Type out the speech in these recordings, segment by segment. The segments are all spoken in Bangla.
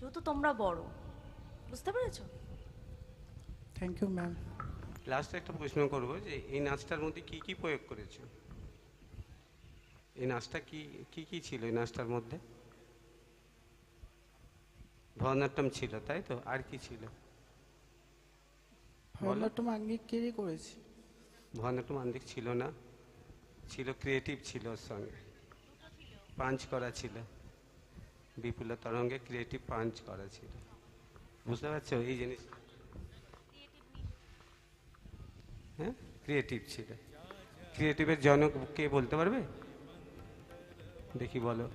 যেহেতু তোমরা বড়। বুঝতে পেরেছ? থ্যাংক ইউ ম্যাম লাস্টে একটা প্রশ্ন করব যে এই নাচটার মধ্যে কি কি প্রয়োগ করেছ? এই নাচটা কি কি কি ছিল এই নাচটার মধ্যে? ভরতনাট্যম ছিল তাই তো? আর কি ছিল? ভরতনাট্যম আঙ্গিকেরই করেছি। ভরতনাট্যম আঙ্গিক ছিল না। ছিল ক্রিয়েটিভ ছিল ওর সঙ্গে। পাঞ্চ করা ছিল। বিপুল তরঙ্গে ক্রিয়েটিভ পাঞ্চ করা ছিল। বুঝতে পারছ? এই জিনিস হ্যাঁ? ক্রিয়েটিভ ছিল। ক্রিয়েটিভের জনক কে বলতে পারবে? দেখি বলো।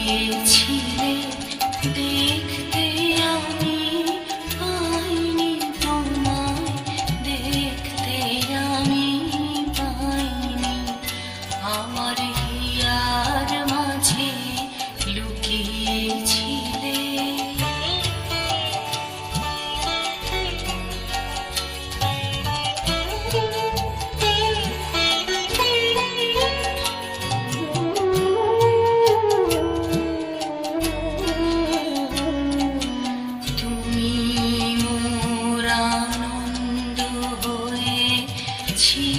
লুকিয়েছিলে দেখতে ছিলে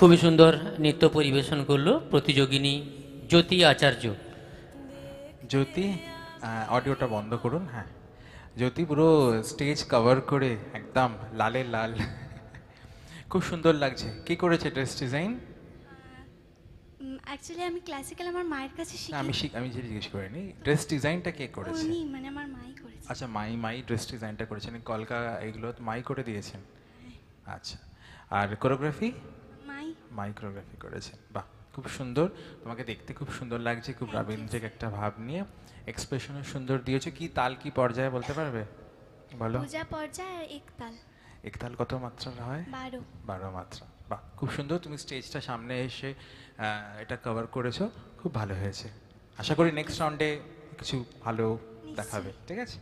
খুবই সুন্দর নৃত্য পরিবেশন করল প্রতিযোগিনী জ্যোতি আচার্য। জ্যোতি অডিওটা বন্ধ করুন হ্যাঁ। জ্যোতি পুরো স্টেজ কভার করে একদম লালে লাল। খুব সুন্দর লাগছে। কি করেছে ড্রেস ডিজাইন অ্যাকচুয়ালি আমি ক্লাসিক্যাল আমার মায়ের কাছে না, শিখি আমি শিখ আমি যেটা জিজ্ঞেস করিনি। ড্রেস ডিজাইনটা কে করেছে? উনি মানে আমার মাই করেছে। আচ্ছা মাই মাই ড্রেস ডিজাইনটা করেছেন। কলকা এগুলো তো মাই করে দিয়েছেন। আচ্ছা। আর কোরিওগ্রাফি মাই মাই কোরিওগ্রাফি করেছেন বাহ খুব সুন্দর। তোমাকে দেখতে খুব সুন্দর লাগছে খুব রবীন্দ্রিক একটা ভাব নিয়ে। এক্সপ্রেশনও সুন্দর দিয়েছ। কি তাল কি পর্যায়ে বলতে পারবে? বলো। পূজা পর্যায়ে আর একতাল একতাল কত মাত্রার হয়? বারো। বারো মাত্রা। বাহ খুব সুন্দর। তুমি স্টেজটা সামনে এসে এটা কভার করেছ। খুব ভালো হয়েছে। আশা করি নেক্সট রাউন্ডে কিছু ভালো দেখাবে। ঠিক আছে?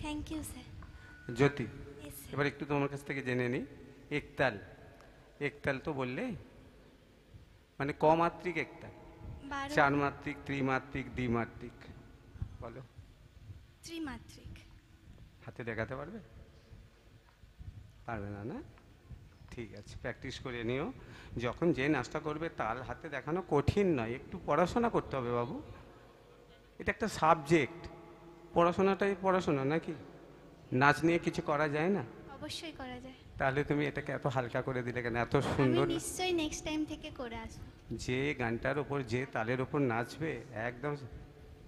থ্যাংক ইউ স্যার জ্যোতি এবার একটু তোমার কাছ থেকে জেনে নিই। একতাল একতাল তো বললে মানে কমাত্রিক বারো। চার মাত্রিক ত্রিমাত্রিক দ্বিমাত্রিক বলো। ত্রিমাত্রিক। হাতে দেখাতে পারবে? পারবে না না? ঠিক আছে প্র্যাকটিস করে নিও। যখন যে নাচটা করবে তার হাতে দেখানো কঠিন নয় একটু পড়াশোনা করতে হবে বাবু। এটা একটা সাবজেক্ট পড়াশোনাটাই পড়াশোনা নাকি? নাচ নিয়ে কিছু করা যায় না? অবশ্যই করা যায়। তাহলে তুমি এটাকে এত হালকা করে দিলে কেন? এত সুন্দর নিশ্চয়ই নেক্সট টাইম থেকে করে আসব। যে গানটার ওপর যে তালের ওপর নাচবে একদম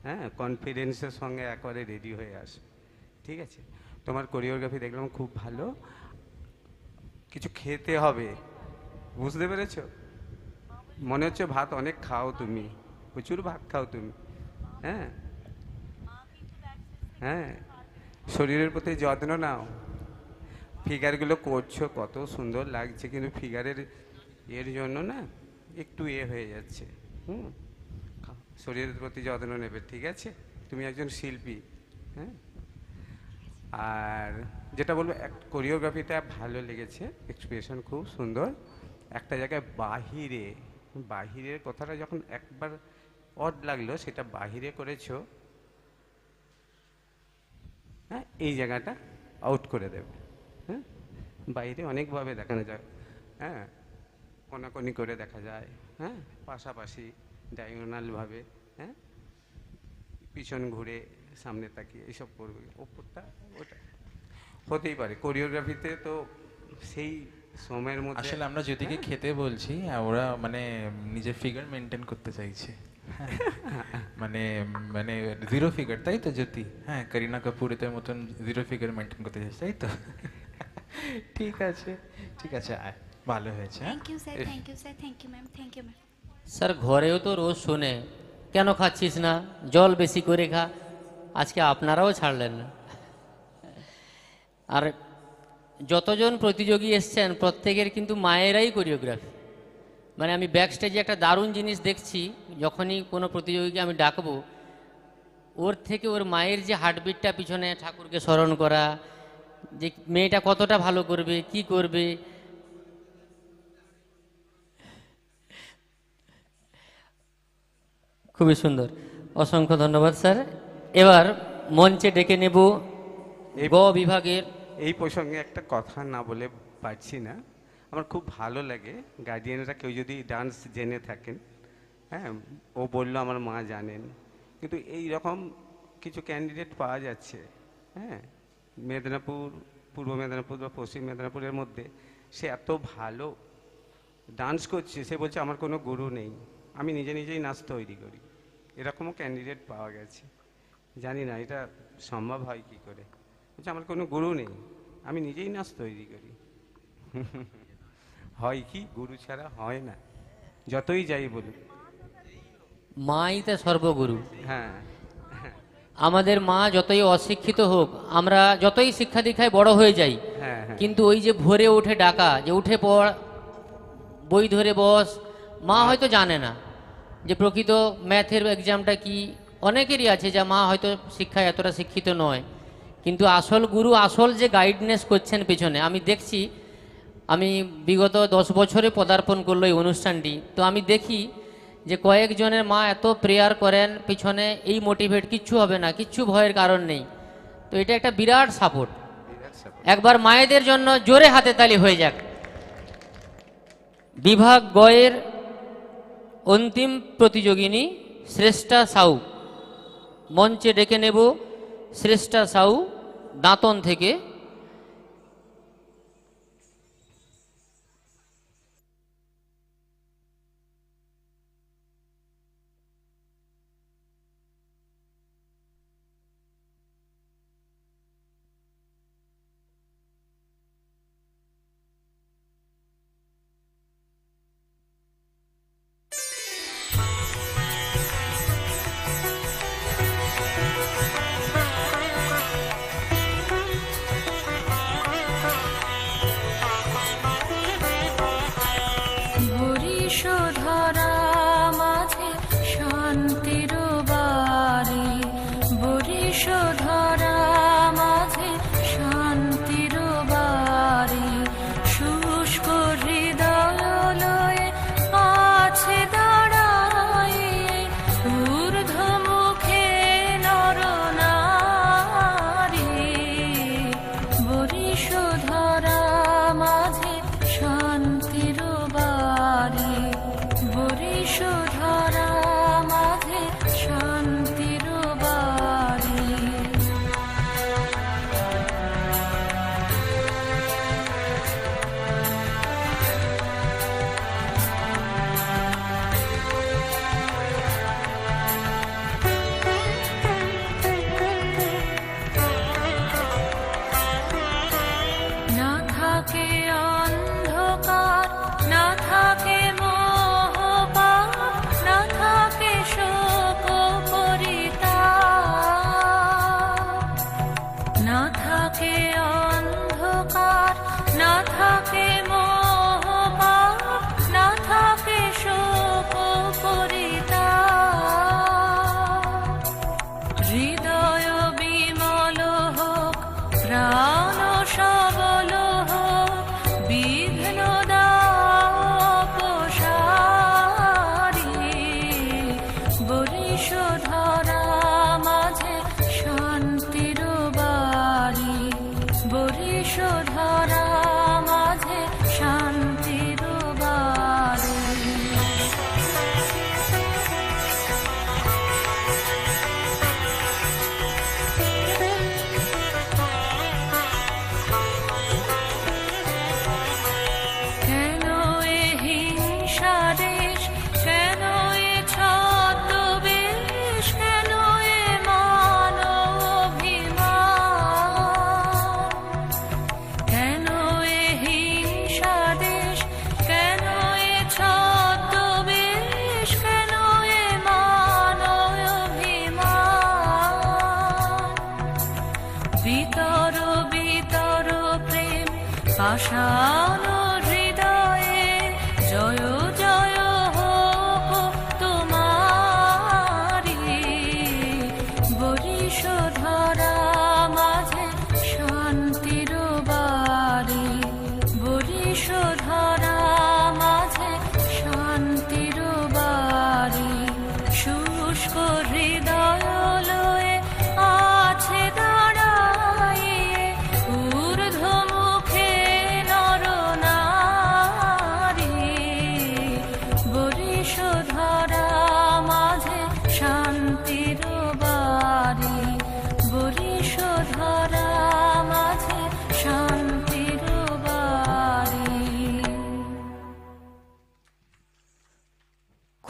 হ্যাঁ কনফিডেন্সের সঙ্গে একবারে রেডি হয়ে আসবে। ঠিক আছে? তোমার কোরিওগ্রাফি দেখলাম খুব ভালো। কিছু খেতে হবে। বুঝতে পেরেছ? মনে হচ্ছে ভাত অনেক খাও তুমি। প্রচুর ভাত খাও তুমি। হ্যাঁ? হ্যাঁ? শরীরের প্রতি যত্ন নাও। ফিগারগুলো করছ, কত সুন্দর লাগছে, কিন্তু ফিগারের এর জন্য না একটু এ হয়ে যাচ্ছে। হুম? শরীরের প্রতি যত্ন নেবে, ঠিক আছে? তুমি একজন শিল্পী হ্যাঁ? আর যেটা বলব, এক কোরিওগ্রাফিটা ভালো লেগেছে এক্সপ্রেশন খুব সুন্দর। একটা জায়গায় বাহিরে, বাহিরের কথাটা যখন একবার অড লাগল, সেটা বাহিরে করেছ হ্যাঁ? এই জায়গাটা আউট করে দেবে। বাইরে অনেকভাবে দেখানো যায়। হ্যাঁ? কোনাকোনি করে দেখা যায়। হ্যাঁ? পাশাপাশি ডায়াগোনালভাবে হ্যাঁ? পিছন ঘুরে সামনে তাকিয়ে এইসব করবে। ওপরটা ওটা হতেই পারে। কোরিওগ্রাফিতে তো সেই সময়ের মধ্যে আসলে আমরা যদিকে খেতে বলছি ওরা মানে নিজের ফিগার মেনটেন করতে চাইছে। হ্যাঁ। মানে মানে জিরো ফিগার তাই তো জ্যোতি? হ্যাঁ করিনা কাপুরের মতন জিরো ফিগার মেনটেন করতে চাইছে তাই তো? ঠিক আছে ঠিক আছে ভালো হয়েছে হ্যাঁ? Thank you sir thank you sir thank you ma'am thank you ma'am sir ঘরেও তো রোজ শোনে। কেন খাচ্ছিস না? জল বেশি করে খা। আজকে আপনারাও ছাড়লেন না। আর যতজন প্রতিযোগী এসছেন প্রত্যেকের কিন্তু মায়েরাই কোরিওগ্রাফি মানে আমি ব্যাক স্টেজে একটা দারুণ জিনিস দেখছি যখনই কোনো প্রতিযোগীকে আমি ডাকবো ওর থেকে ওর মায়ের যে হার্টবিটটা পিছনে ঠাকুরকে স্মরণ করা যে মেয়েটা কতটা ভালো করবে কি করবে? খুবই সুন্দর। অসংখ্য ধন্যবাদ স্যার। এবার মঞ্চে ডেকে নেব এই- গ বিভাগের এই প্রসঙ্গে একটা কথা না বলে পারছি না। আমার খুব ভালো লাগে। গার্ডিয়ানরা কেউ যদি ডান্স জেনে থাকেন হ্যাঁ ও বলল আমার মা জানেন। কিন্তু এই রকম কিছু ক্যান্ডিডেট পাওয়া যাচ্ছে হ্যাঁ মেদিনীপুর পূর্ব মেদিনীপুর বা পশ্চিম মেদিনীপুরের মধ্যে সে এত ভালো ডান্স করছে সে বলছে আমার কোনো গুরু নেই। আমি নিজে নিজেই নাচ তৈরি করি। এরকমও ক্যান্ডিডেট পাওয়া গেছে। জানি না এটা সম্ভব হয় কি করে? বলছে আমার কোনো গুরু নেই আমি নিজেই নাচ তৈরি করি। হয় কি? গুরু ছাড়া হয় না। যতই যাই বলুন মাই তা সর্বগুরু। হ্যাঁ। আমাদের মা যতই অশিক্ষিত হোক আমরা যতই শিক্ষা দীক্ষায় বড় হয়ে যাই হ্যাঁ হ্যাঁ। কিন্তু ওই যে ভোরে উঠে ডাকা যে উঠে পড় বই ধরে বস মা হয়তো জানে না যে প্রকৃত ম্যাথের এক্সামটা কি। অনেকেরই আছে যা মা হয়তো শিক্ষায় এতটা শিক্ষিত নয় কিন্তু আসল গুরু আসল যে গাইডনেস করছেন পেছনে আমি দেখছি আমি বিগত দশ বছরে পদার্পণ করল এই অনুষ্ঠানটি তো আমি দেখি যে কয়েকজনের মা এত প্রেয়ার করেন পিছনে এই মোটিভেট কিচ্ছু হবে না কিচ্ছু ভয়ের কারণ নেই। তো এটা একটা বিরাট সাপোর্ট একবার মায়েদের জন্য জোরে হাতে তালি হয়ে যাক। বিভাগ গয়ের অন্তিম প্রতিযোগিনী শ্রেষ্ঠা সাউ। মঞ্চে ডেকে নেব শ্রেষ্ঠা সাউ দাঁতন থেকে। 好球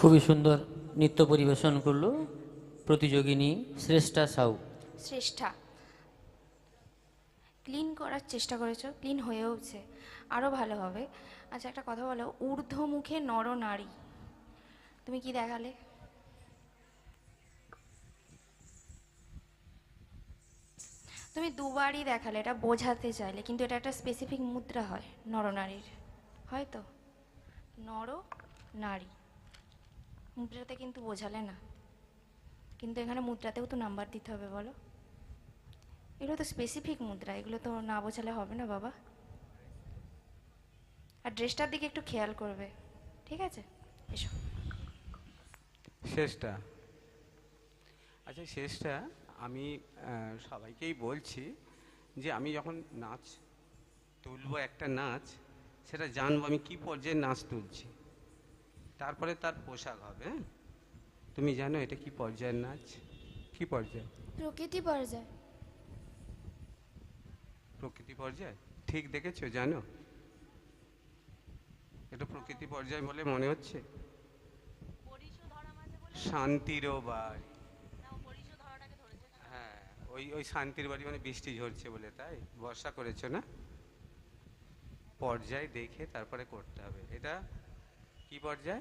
খুবই সুন্দর নৃত্য পরিবেশন করল প্রতিযোগিনী শ্রেষ্ঠা সাউ। শ্রেষ্ঠা। ক্লিন করার চেষ্টা করেছ ক্লিন হয়েওছে আরও ভালো হবে। আচ্ছা একটা কথা বলো, ঊর্ধ্বমুখে নর নারী তুমি কি দেখালে? তুমি দুবারই দেখালে, এটা বোঝাতে চাইলে, কিন্তু এটা একটা স্পেসিফিক মুদ্রা হয়, নরনারীর। হয়তো? নর নারী মুদ্রাতে কিন্তু বোঝালে না। কিন্তু এখানে মুদ্রাতেও তো নাম্বার দিতে হবে বলো। এগুলো তো স্পেসিফিক মুদ্রা, এগুলো তো না বোঝালে হবে না বাবা। আর ড্রেসটার দিকে একটু খেয়াল করবে, ঠিক আছে? এসো। শেষটা। আচ্ছা শেষটা আমি সবাইকেই বলছি যে আমি যখন নাচ তুলবো একটা নাচ, সেটা জানব আমি কী পর্যায়ে নাচ তুলছি। তারপরে তার পোশাক হবে হ্যাঁ? তুমি জানো এটা কি পর্যায়ের নাচ? কি পর্যায়? প্রকৃতি পর্যায়। প্রকৃতি পর্যায়? ঠিক দেখেছ জানো? এটা প্রকৃতি পর্যায় বলে মনে হচ্ছে? শান্তির বাড়ি। হ্যাঁ ওই ওই শান্তির বাড়ি মানে বৃষ্টি ঝরছে বলে তাই? বর্ষা করেছ না? পর্যায় দেখে তারপরে করতে হবে। এটা কি পর্যায়?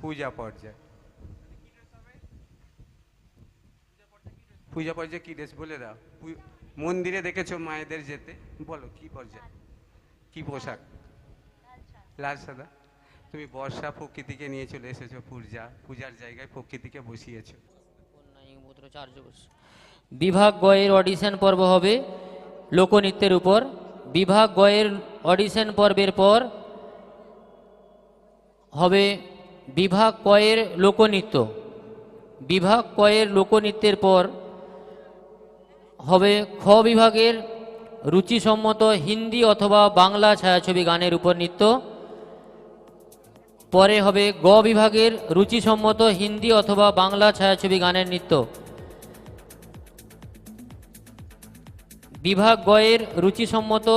পূজা পর্যায়। পূজা পর্যায়ে কি ড্রেস? বলে দাও। মন্দিরে দেখেছ মায়েদের যেতে? বলো, কি পর্যায়? কি পোশাক? লাল সাদা। তুমি বর্ষা প্রকৃতিকে নিয়ে চলে এসেছ পূজা। পূজার জায়গায় প্রকৃতিকে বসিয়েছো। বিভাগ গয়ের অডিশন পর্ব হবে লোকনৃত্যের উপর। বিভাগ গয়ের অডিশন পর্বের পর হবে বিভাগ কয়ের লোকনৃত্য। বিভাগ কয়ের লোকনৃত্যের পর হবে খ বিভাগের রুচিসম্মত হিন্দি অথবা বাংলা ছায়াছবি গানের উপর নৃত্য। পরে হবে গ বিভাগের রুচিসম্মত হিন্দি অথবা বাংলা ছায়াছবি গানের নৃত্য। বিভাগ গয়ের রুচিসম্মত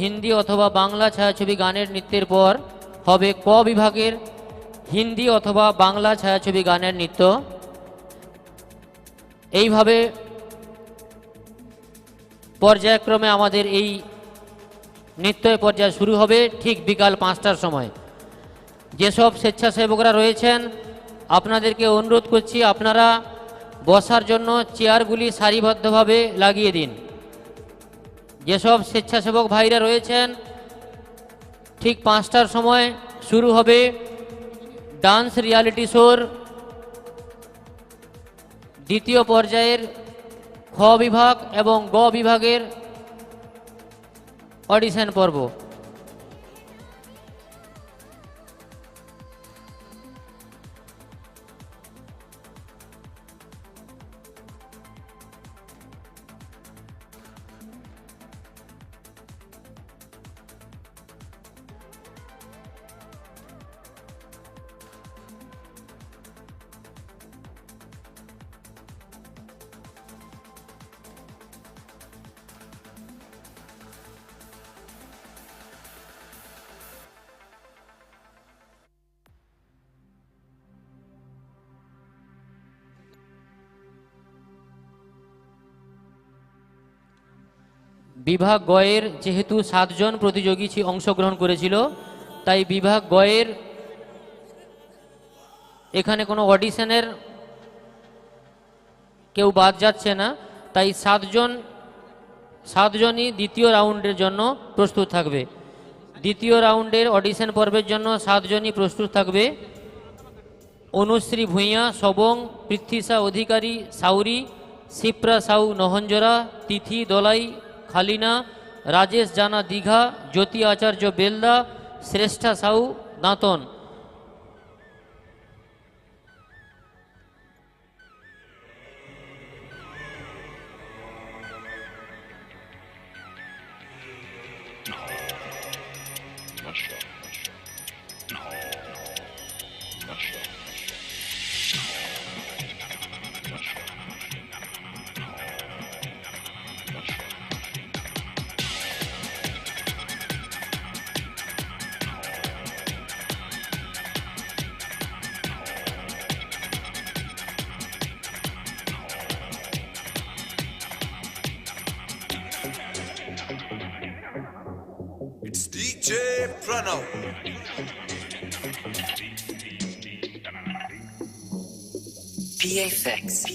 হিন্দি অথবা বাংলা ছায়াছবি গানের নৃত্যের পর হবে ক বিভাগের? হিন্দি অথবা বাংলা ছায়াছবি গানের নৃত্য। এইভাবে পর্যায়ক্রমে আমাদের এই নৃত্য পর্যায় শুরু হবে ঠিক বিকাল পাঁচটার সময়। যেসব স্বেচ্ছাসেবকরা রয়েছেন, আপনাদেরকে অনুরোধ করছি আপনারা বসার জন্য চেয়ারগুলি সারিবদ্ধভাবে লাগিয়ে দিন। যেসব স্বেচ্ছাসেবক ভাইরা রয়েছেন ঠিক পাঁচটার সময় শুরু হবে ডান্স রিয়ালিটি শোর। দ্বিতীয় পর্যায়ের খ বিভাগ এবং গ বিভাগের অডিশন পর্ব। বিভাগ গয়ের যেহেতু সাতজন প্রতিযোগী অংশগ্রহণ করেছিল, তাই বিভাগ গয়ের এখানে কোনো অডিশনের কেউ বাদ যাচ্ছে না। তাই সাতজন, সাতজনই দ্বিতীয় রাউন্ডের জন্য প্রস্তুত থাকবে। দ্বিতীয় রাউন্ডের অডিশন পর্বের জন্য সাতজনই প্রস্তুত থাকবে। অনুশ্রী ভূঁইয়া সবং পৃথ্বীসা অধিকারী, সাউরি, শিপ্রা সাউ নহঞ্জরা, তিথি দলাই খালিনা রাজেশ জানা দীঘা জ্যোতি আচার্য বেলদা শ্রেষ্ঠা সাউ দাঁতন। VFX.